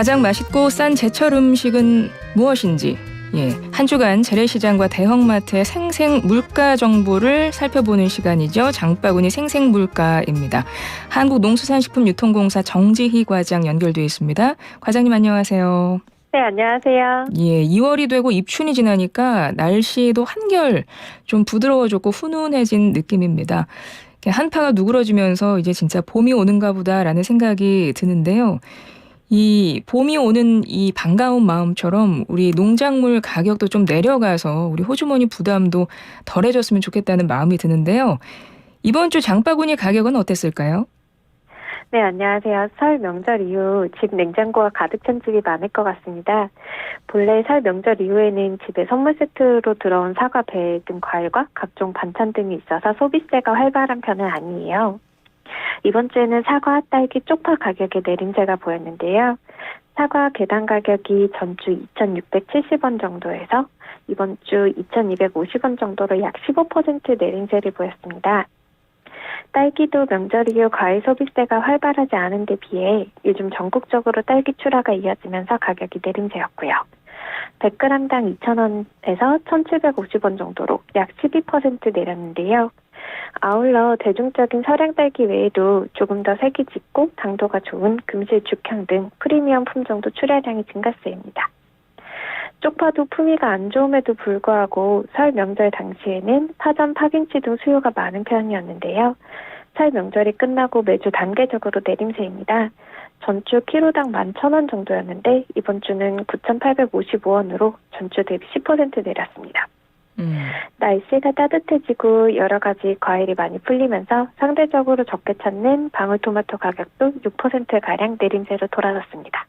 가장 맛있고 싼 제철 음식은 무엇인지 예, 한 주간 재래시장과 대형마트의 생생 물가 정보를 살펴보는 시간이죠. 장바구니 생생 물가입니다. 한국농수산식품유통공사 정지희 과장 연결돼 있습니다. 과장님 안녕하세요. 네, 안녕하세요. 예, 2월이 되고 입춘이 지나니까 날씨도 한결 좀 부드러워졌고 훈훈해진 느낌입니다. 한파가 누그러지면서 이제 진짜 봄이 오는가 보다라는 생각이 드는데요. 이 봄이 오는 이 반가운 마음처럼 우리 농작물 가격도 좀 내려가서 우리 호주머니 부담도 덜해졌으면 좋겠다는 마음이 드는데요. 이번 주 장바구니 가격은 어땠을까요? 네, 안녕하세요. 설 명절 이후 집 냉장고가 가득 찬 집이 많을 것 같습니다. 본래 설 명절 이후에는 집에 선물 세트로 들어온 사과, 배 등 과일과 각종 반찬 등이 있어서 소비세가 활발한 편은 아니에요. 이번 주에는 사과, 딸기, 쪽파 가격의 내림세가 보였는데요. 사과 개당 가격이 전주 2,670원 정도에서 이번 주 2,250원 정도로 약 15% 내림세를 보였습니다. 딸기도 명절 이후 과일 소비세가 활발하지 않은 데 비해 요즘 전국적으로 딸기 출하가 이어지면서 가격이 내림세였고요. 100g당 2,000원에서 1,750원 정도로 약 12% 내렸는데요. 아울러 대중적인 설양 딸기 외에도 조금 더 색이 짙고 당도가 좋은 금실 죽향 등 프리미엄 품종도 출하량이 증가세입니다. 쪽파도 품위가 안 좋음에도 불구하고 설 명절 당시에는 파전, 파김치 등 수요가 많은 편이었는데요. 설 명절이 끝나고 매주 단계적으로 내림세입니다. 전주 키로당 11,000원 정도였는데 이번 주는 9,855원으로 전주 대비 10% 내렸습니다. 음. 날씨가 따뜻해지고 여러 가지 과일이 많이 풀리면서 상대적으로 적게 찾는 방울토마토 가격도 6%가량 내림세로 돌아섰습니다.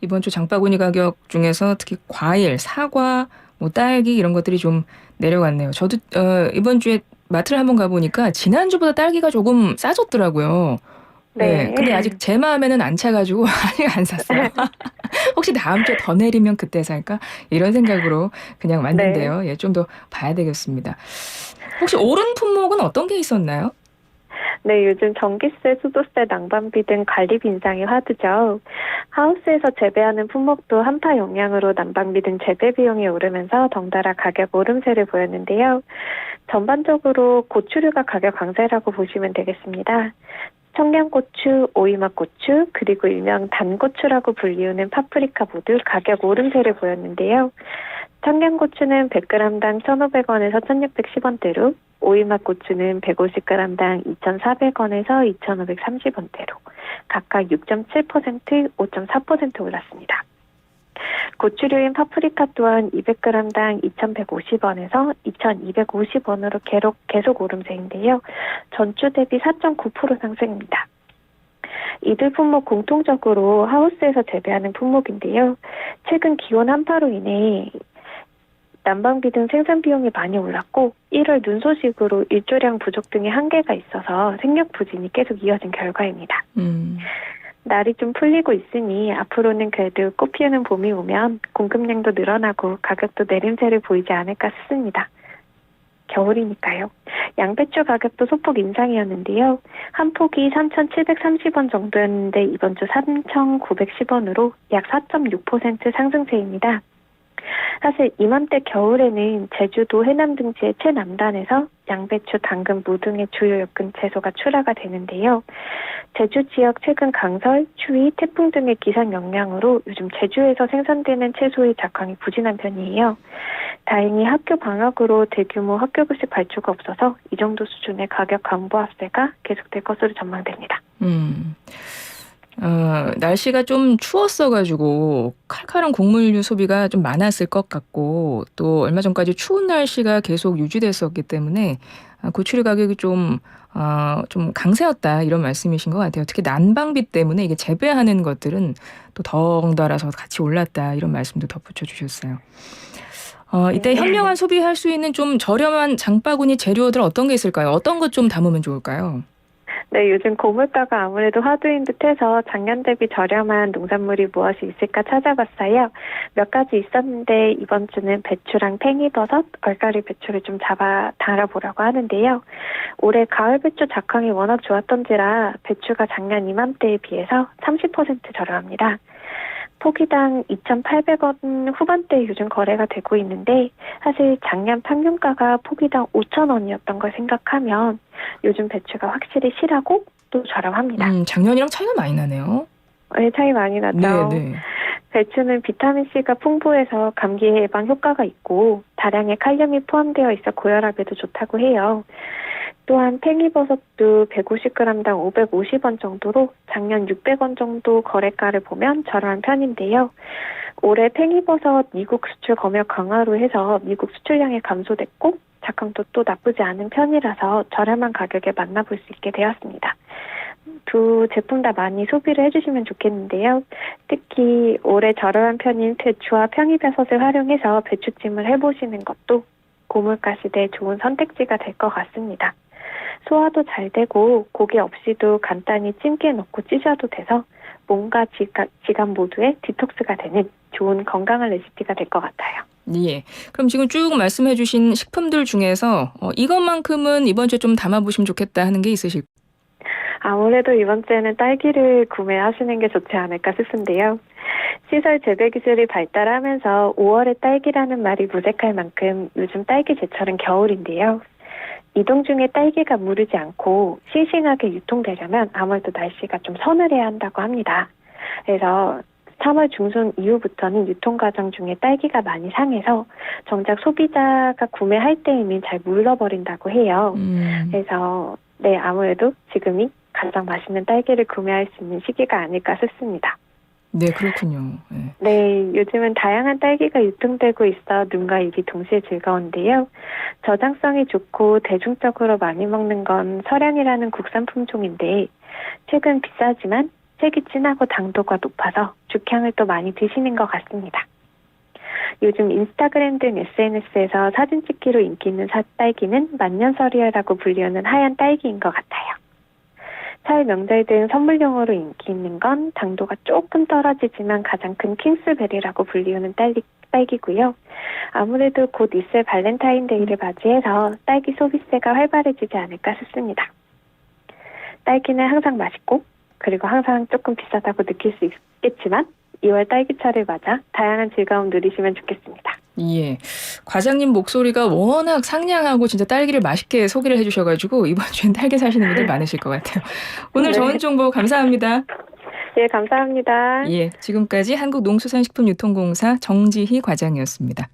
이번 주 장바구니 가격 중에서 특히 과일, 사과, 뭐 딸기 이런 것들이 좀 내려갔네요. 저도 어, 이번 주에 마트를 한번 가보니까 지난주보다 딸기가 조금 싸졌더라고요. 네. 근데 아직 제 마음에는 안 차가지고 아직 안 샀어요. 혹시 다음 주에 더 내리면 그때 살까? 이런 생각으로 그냥 왔는데요. 예, 좀 더 봐야 되겠습니다. 혹시 오른 품목은 어떤 게 있었나요? 네, 요즘 전기세, 수도세, 난방비 등 관리비 인상이 화두죠. 하우스에서 재배하는 품목도 한파 영향으로 난방비 등 재배 비용이 오르면서 덩달아 가격 오름세를 보였는데요. 전반적으로 고추류가 가격 강세라고 보시면 되겠습니다. 청양고추, 오이맛 고추, 그리고 일명 단고추라고 불리우는 파프리카 모두 가격 오름세를 보였는데요. 청양고추는 100g당 1,500원에서 1,610원대로, 오이맛 고추는 150g당 2,400원에서 2,530원대로 각각 6.7%, 5.4% 올랐습니다. 고추류인 파프리카 또한 200g당 2,150원에서 2,250원으로 계속, 계속 오름세인데요. 전주 대비 4.9% 상승입니다. 이들 품목 공통적으로 하우스에서 재배하는 품목인데요. 최근 기온 한파로 인해 난방비 등 생산 비용이 많이 올랐고 1월 눈 소식으로 일조량 부족 등의 한계가 있어서 생육 부진이 계속 이어진 결과입니다. 음. 날이 좀 풀리고 있으니 앞으로는 그래도 꽃 피우는 봄이 오면 공급량도 늘어나고 가격도 내림세를 보이지 않을까 싶습니다. 겨울이니까요. 양배추 가격도 소폭 인상이었는데요. 한 폭이 3,730원 정도였는데 이번 주 3,910원으로 약 4.6% 상승세입니다. 사실 이맘때 겨울에는 제주도 해남 등지의 최남단에서 양배추, 당근, 무 등의 주요 엽근 채소가 출하가 되는데요. 제주 지역 최근 강설, 추위, 태풍 등의 기상 영향으로 요즘 제주에서 생산되는 채소의 작황이 부진한 편이에요. 다행히 학교 방학으로 대규모 학교 급식 발주가 없어서 이 정도 수준의 가격 강보 합세가 계속될 것으로 전망됩니다. 음. 어, 날씨가 좀 추웠어가지고 칼칼한 곡물류 소비가 좀 많았을 것 같고 또 얼마 전까지 추운 날씨가 계속 유지됐었기 때문에 아, 고추류 가격이 좀, 어, 좀 강세였다 이런 말씀이신 것 같아요. 특히 난방비 때문에 이게 재배하는 것들은 또 덩달아서 같이 올랐다 이런 말씀도 덧붙여 주셨어요. 어, 이때 네. 현명한 소비할 수 있는 좀 저렴한 장바구니 재료들 어떤 게 있을까요? 어떤 것 좀 담으면 좋을까요? 네, 요즘 고물가가 아무래도 화두인 듯해서 작년 대비 저렴한 농산물이 무엇이 있을까 찾아봤어요. 몇 가지 있었는데 이번 주는 배추랑 팽이버섯, 얼갈이 배추를 좀 잡아 달아보려고 하는데요. 올해 가을 배추 작황이 워낙 좋았던지라 배추가 작년 이맘때에 비해서 30% 저렴합니다. 포기당 2,800원 후반대 요즘 거래가 되고 있는데 사실 작년 평균가가 포기당 5,000원이었던 걸 생각하면 요즘 배추가 확실히 실하고 또 저렴합니다. 음, 작년이랑 차이가 많이 나네요. 네, 차이 많이 나죠. 네, 네. 배추는 비타민 C가 풍부해서 감기 예방 효과가 있고 다량의 칼륨이 포함되어 있어 고혈압에도 좋다고 해요. 또한 팽이버섯도 150g당 550원 정도로 작년 600원 정도 거래가를 보면 저렴한 편인데요. 올해 팽이버섯 미국 수출 검역 강화로 해서 미국 수출량이 감소됐고 작황도 또 나쁘지 않은 편이라서 저렴한 가격에 만나볼 수 있게 되었습니다. 두 제품 다 많이 소비를 해주시면 좋겠는데요. 특히 올해 저렴한 편인 배추와 평이버섯을 활용해서 배추찜을 해보시는 것도 고물가 시대에 좋은 선택지가 될 것 같습니다. 소화도 잘 되고 고기 없이도 간단히 찜기에 넣고 찌셔도 돼서 몸과 지가, 지갑 모두에 디톡스가 되는 좋은 건강한 레시피가 될 것 같아요. 예. 그럼 지금 쭉 말씀해 주신 식품들 중에서 어, 이것만큼은 이번 주에 좀 담아보시면 좋겠다 하는 게 있으실까요? 아무래도 이번 주에는 딸기를 구매하시는 게 좋지 않을까 싶은데요. 시설 재배 기술이 발달하면서 5월의 딸기라는 말이 무색할 만큼 요즘 딸기 제철은 겨울인데요. 이동 중에 딸기가 무르지 않고 싱싱하게 유통되려면 아무래도 날씨가 좀 서늘해야 한다고 합니다. 그래서 3월 중순 이후부터는 유통 과정 중에 딸기가 많이 상해서 정작 소비자가 구매할 때에는 잘 물러버린다고 해요. 음, 그래서 네 아무래도 지금이 가장 맛있는 딸기를 구매할 수 있는 시기가 아닐까 싶습니다. 네, 그렇군요. 예. 네, 요즘은 다양한 딸기가 유통되고 있어 눈과 입이 동시에 즐거운데요. 저장성이 좋고 대중적으로 많이 먹는 건 설향이라는 국산 품종인데 최근 비싸지만 색이 진하고 당도가 높아서 죽향을 또 많이 드시는 것 같습니다. 요즘 인스타그램 등 SNS에서 사진 찍기로 인기 있는 사 딸기는 만년설이라고 불리우는 하얀 딸기인 것 같아요. 설 명절 등 선물용으로 인기 있는 건 당도가 조금 떨어지지만 가장 큰 킹스베리라고 불리우는 딸기, 딸기고요. 아무래도 곧 있을 발렌타인데이를 맞이해서 딸기 소비세가 활발해지지 않을까 싶습니다. 딸기는 항상 맛있고 그리고 항상 조금 비싸다고 느낄 수 있겠지만 2월 딸기철을 맞아 다양한 즐거움 누리시면 좋겠습니다. 예. 과장님 목소리가 워낙 상냥하고 진짜 딸기를 맛있게 소개를 해주셔가지고 이번 주엔 딸기 사시는 분들 많으실 것 같아요. 오늘 네. 좋은 정보 감사합니다. 예, 감사합니다. 예. 지금까지 한국농수산식품유통공사 정지희 과장이었습니다.